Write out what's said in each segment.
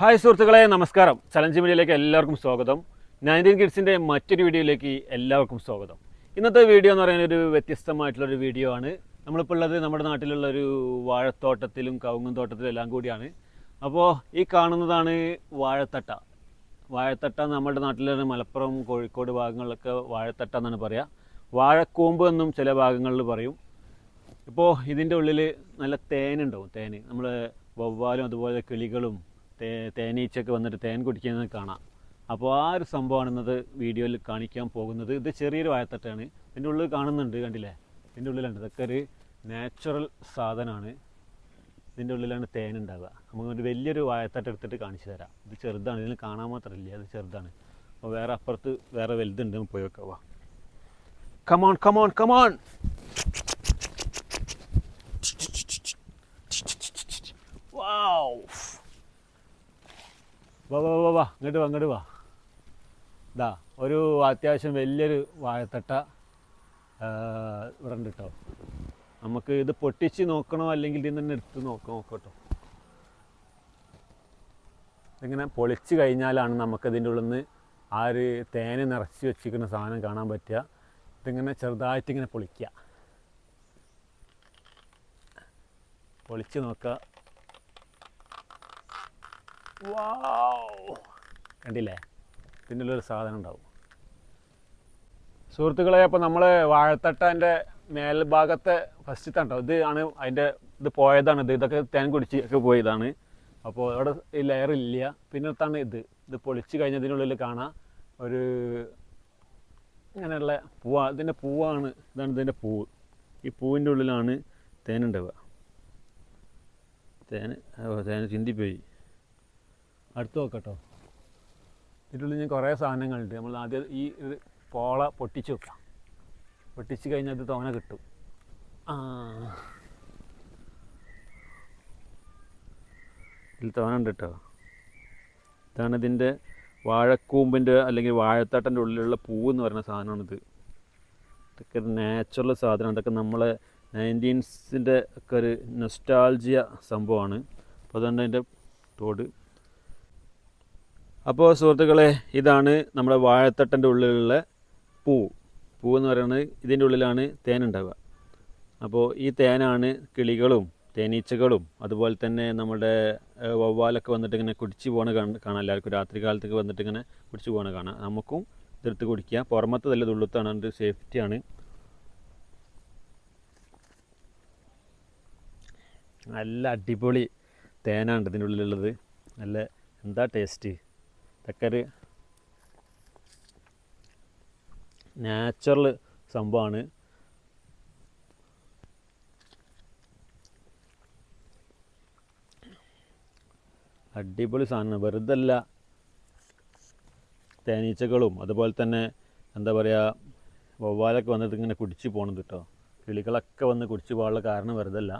Hi സുഹൃത്തുക്കളെ നമസ്കാരം. Challenge മീഡിയയിലേക്ക് എല്ലാവർക്കും സ്വാഗതം. നയന്റീൻ കിഡ്സിന്റെ മറ്റൊരു വീഡിയോയിലേക്ക് എല്ലാവർക്കും സ്വാഗതം. ഇന്നത്തെ വീഡിയോ എന്ന് പറയുന്നത് ഒരു വ്യത്യസ്തമായിട്ടുള്ളൊരു വീഡിയോ ആണ്. നമ്മളിപ്പോൾ ഉള്ളത് നമ്മുടെ നാട്ടിലുള്ള ഒരു വാഴത്തോട്ടത്തിലും കവുങ്ങും തോട്ടത്തിലും എല്ലാം കൂടിയാണ്. അപ്പോൾ ഈ കാണുന്നതാണ് വാഴത്തട്ട. വാഴത്തട്ട നമ്മുടെ നാട്ടിലെ മലപ്പുറം കോഴിക്കോട് ഭാഗങ്ങളിലൊക്കെ വാഴത്തട്ട എന്നാണ് പറയുക വാഴക്കൂമ്പ് എന്നും ചില ഭാഗങ്ങളിൽ പറയും. ഇപ്പോൾ ഇതിന്റെ ഉള്ളിൽ നല്ല തേനുണ്ടാവും തേന്. നമ്മൾ വവ്വാലും അതുപോലെ കിളികളും തേ തേനീച്ചയൊക്കെ വന്നിട്ട് തേൻ കുടിക്കുന്നത് കാണാം. അപ്പോൾ ആ ഒരു സംഭവമാണ് ഇന്നത് വീഡിയോയിൽ കാണിക്കാൻ പോകുന്നത്. ഇത് ചെറിയൊരു വാഴത്തട്ടാണ് ഇതിന്റെ ഉള്ളിൽ കാണുന്നുണ്ട് കണ്ടില്ലേ? ഇതിന്റെ ഉള്ളിലുണ്ട്. ഇതൊക്കെ ഒരു നാച്ചുറൽ സാധനമാണ്. ഇതിന്റെ ഉള്ളിലാണ് തേൻ ഉണ്ടാവുക. നമുക്ക് ഒരു വലിയൊരു വായത്തട്ട് എടുത്തിട്ട് കാണിച്ചു തരാം. ഇത് ചെറുതാണ്. ഇതിന് കാണാൻ മാത്രമില്ല. അത് ചെറുതാണ്. അപ്പോൾ വേറെ അപ്പുറത്ത് വേറെ വലുതുണ്ട്. പോയി വെക്കാം. വാ. Come on come on come on Wow. വാ വാ വാ വാ ഇങ്ങോട്ട് വാ വാ. ഇതാ ഒരു അത്യാവശ്യം വലിയൊരു വാഴത്തട്ട ഇവിടെ ഉണ്ട് കേട്ടോ നമുക്ക് ഇത് പൊട്ടിച്ച് നോക്കണോ അല്ലെങ്കിൽ ഇതിൽ തന്നെ എടുത്ത് നോക്കാം നോക്കട്ടോ ഇങ്ങനെ പൊളിച്ച് കഴിഞ്ഞാലാണ് നമുക്ക് ഇതിന്റെ ഉള്ളിൽ നിന്ന് ആ ഒരു തേന നിറച്ച് വെച്ചിരിക്കുന്ന സാധനം കാണാൻ പറ്റുക. ഇതിങ്ങനെ ചെറുതായിട്ട് ഇങ്ങനെ പൊളിക്കുക. പൊളിച്ച് നോക്കുക. കണ്ടില്ലേ? ഇതിന്റെ ഒരു സാധനം ഉണ്ടാവും സുഹൃത്തുക്കളെ അപ്പോൾ നമ്മൾ വാഴത്തട്ടന്റെ മേൽഭാഗത്തെ ഫസ്റ്റ് തട്ടോ ഇത് ആണ് അതിന്റെ ഇത് പോയതാണ് ഇത്. ഇതൊക്കെ തേൻ കുടിച്ച് ഒക്കെ പോയതാണ്. അപ്പോൾ അവിടെ ഈ ലെയർ ഇല്ല. പിന്നത്താണ് ഇത്. ഇത് പൊളിച്ച് കഴിഞ്ഞതിനുള്ളിൽ കാണാം ഒരു ഇങ്ങനെയുള്ള പൂവ. ഇതിന്റെ പൂവാണ്. ഇതാണ് ഇതിന്റെ പൂവ് ഈ പൂവിന്റെ ഉള്ളിലാണ് തേനുണ്ടാവുക തേന് തേൻ തേന് ചിന്തിപ്പോയി. അടുത്ത് നോക്കട്ടോ. ഇതിനുള്ളിൽ ഞാൻ കുറേ സാധനങ്ങളുണ്ട്. നമ്മൾ ആദ്യം ഈ ഇത് പോള പൊട്ടിച്ച് വെക്കാം. പൊട്ടിച്ച് കഴിഞ്ഞാൽ അത് തോന കിട്ടും. ആ. ഇതിൽ തോന ഉണ്ട് കേട്ടോ ഇതാണ് ഇതിന്റെ വാഴക്കൂമ്പിന്റെ അല്ലെങ്കിൽ വാഴത്തട്ടന്റെ ഉള്ളിലുള്ള പൂവ് എന്ന് പറയുന്ന സാധനമാണിത്. ഇതൊക്കെ ഒരു നാച്ചുറൽ സാധനമാണ്. ഇതൊക്കെ നമ്മളെ നയന്റീൻസിന്റെ ഒക്കെ ഒരു നൊസ്റ്റാൾജിയ സംഭവമാണ്. അപ്പോൾ അതുകൊണ്ട് അതിന്റെ തോട് അപ്പോൾ സുഹൃത്തുക്കളെ ഇതാണ് നമ്മുടെ വാഴത്തട്ടന്റെ ഉള്ളിലുള്ള പൂ. പൂ എന്ന് പറയുന്നത് ഇതിന്റെ ഉള്ളിലാണ് തേൻ ഉണ്ടാവുക. അപ്പോൾ ഈ തേനാണ് കിളികളും തേനീച്ചകളും അതുപോലെ തന്നെ നമ്മുടെ വവ്വാലൊക്കെ വന്നിട്ട് ഇങ്ങനെ കുടിച്ച് പോകണ കാണ- എല്ലാവർക്കും രാത്രി കാലത്തൊക്കെ വന്നിട്ട് ഇങ്ങനെ കുടിച്ച് പോകണ കാണാം. നമുക്കും ഇതെടുത്ത് കുടിക്കുക പുറമത്തെ നല്ല തുള്ളുത്താണ് അതിന്റെ സേഫ്റ്റിയാണ് നല്ല അടിപൊളി തേനാണ് ഇതിന്റെ ഉള്ളിലുള്ളത്. നല്ല എന്താ ടേസ്റ്റ് ഇതൊക്കെ ഒരു നാച്ചുറൽ സംഭവമാണ്. അടിപൊളി സാധനം വെറുതെ അല്ല തേനീച്ചകളും അതുപോലെ തന്നെ എന്താ പറയുക വവ്വാലൊക്കെ വന്നിട്ട് ഇങ്ങനെ കുടിച്ച് പോകണത് കേട്ടോ കിളികളൊക്കെ വന്ന് കുടിച്ച് പോകാനുള്ള കാരണം വെറുതെ അല്ല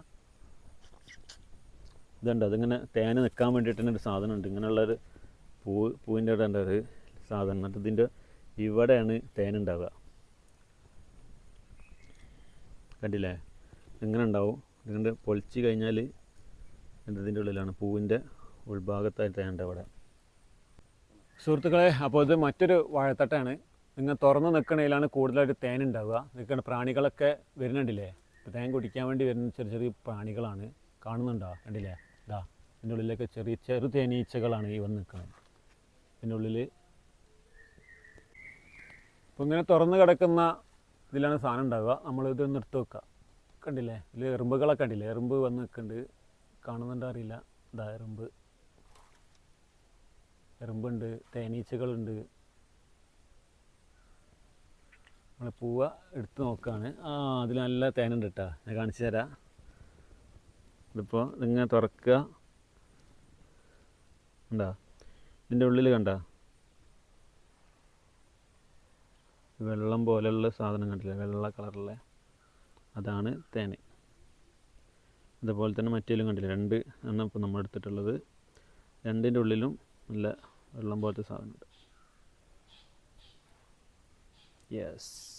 ഇതുണ്ട് അതിങ്ങനെ തേന് നിൽക്കാൻ വേണ്ടിയിട്ട് തന്നെ ഒരു സാധനമുണ്ട്. ഇങ്ങനെയുള്ളൊരു പൂ പൂവിന്റെ ഇവിടെ ഉണ്ട് സാധനം. എന്നിട്ട് ഇതിന്റെ ഇവിടെയാണ് തേനുണ്ടാവുക. കണ്ടില്ലേ? എങ്ങനെ ഉണ്ടാവും ഇതുകൊണ്ട് പൊളിച്ച് കഴിഞ്ഞാൽ ഇതിന്റെ ഉള്ളിലാണ് പൂവിന്റെ ഉൾഭാഗത്തായി തേനുണ്ട് അവിടെ. സുഹൃത്തുക്കളെ അപ്പോൾ ഇത് മറ്റൊരു വാഴത്തട്ടാണ്. നിങ്ങൾ തുറന്ന് നിൽക്കണതിലാണ് കൂടുതലായിട്ട് തേൻ ഉണ്ടാവുക നിൽക്കുന്ന പ്രാണികളൊക്കെ വരുന്നുണ്ടില്ലേ? ഇപ്പോൾ തേൻ കുടിക്കാൻ വേണ്ടി വരുന്ന ചെറിയ ചെറിയ പ്രാണികളാണ് കാണുന്നുണ്ടോ? കണ്ടില്ലേ? ഇതാ ഇതിന്റെ ഉള്ളിലൊക്കെ ചെറിയ ചെറു തേനീച്ചകളാണ് ഈ വന്ന് നിൽക്കുന്നത് ഇതിന്റെ ഉള്ളിൽ ഇപ്പോൾ ഇങ്ങനെ തുറന്ന് കിടക്കുന്ന ഇതിലാണ് സാധനം ഉണ്ടാവുക. നമ്മൾ ഒന്ന് എടുത്ത് വെക്കുക. കണ്ടില്ലേ? ഇതിൽ എറുമ്പുകളൊക്കെ കണ്ടില്ലേ? എറുമ്പ് വന്ന് നിൽക്കുന്നുണ്ട്. കാണുന്നുണ്ടോ അറിയില്ല. ഇതാ എറുമ്പ്. എറുമ്പുണ്ട്. തേനീച്ചകളുണ്ട്. നമ്മൾ പൂവ എടുത്ത് നോക്കുകയാണ്. ആ അതിൽ നല്ല തേനുണ്ട് കേട്ടോ. ഞാൻ കാണിച്ചു തരാം. ഇതിപ്പോൾ ഇതിങ്ങനെ തുറക്കുക. ഉണ്ടോ? ഇതിന്റെ ഉള്ളിൽ കണ്ട? വെള്ളം പോലെയുള്ള സാധനം കണ്ടില്ലേ? വെള്ള കളറുള്ള അതാണ് തേന്. അതുപോലെ തന്നെ മറ്റേലും കണ്ടില്ല? രണ്ട് എണ്ണം ഇപ്പോൾ നമ്മൾ എടുത്തിട്ടുള്ളത്. രണ്ടിന്റെ ഉള്ളിലും നല്ല വെള്ളം പോലത്തെ സാധനമുണ്ട്. യെസ്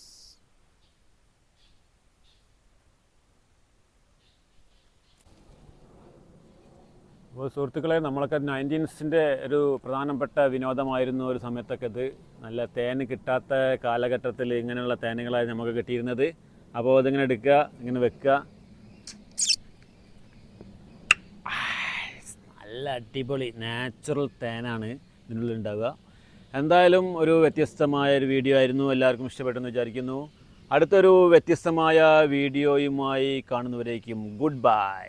അപ്പോൾ സുഹൃത്തുക്കളെ നമ്മളൊക്കെ നയന്റീൻസിന്റെ ഒരു പ്രധാനപ്പെട്ട വിനോദമായിരുന്നു ഒരു സമയത്തൊക്കെ ഇത്. നല്ല തേൻ കിട്ടാത്ത കാലഘട്ടത്തിൽ ഇങ്ങനെയുള്ള തേനുകളായി നമുക്ക് കിട്ടിയിരുന്നത്. അപ്പോൾ അതിങ്ങനെ എടുക്കുക ഇങ്ങനെ വെക്കുക. നല്ല അടിപൊളി നാച്ചുറൽ തേനാണ് ഇതിനുള്ളിൽ ഉണ്ടാവുക. എന്തായാലും ഒരു വ്യത്യസ്തമായ ഒരു വീഡിയോ ആയിരുന്നു. എല്ലാവർക്കും ഇഷ്ടപ്പെട്ടെന്ന് വിചാരിക്കുന്നു. അടുത്തൊരു വ്യത്യസ്തമായ വീഡിയോയുമായി കാണുന്നവരേക്കും ഗുഡ് ബൈ.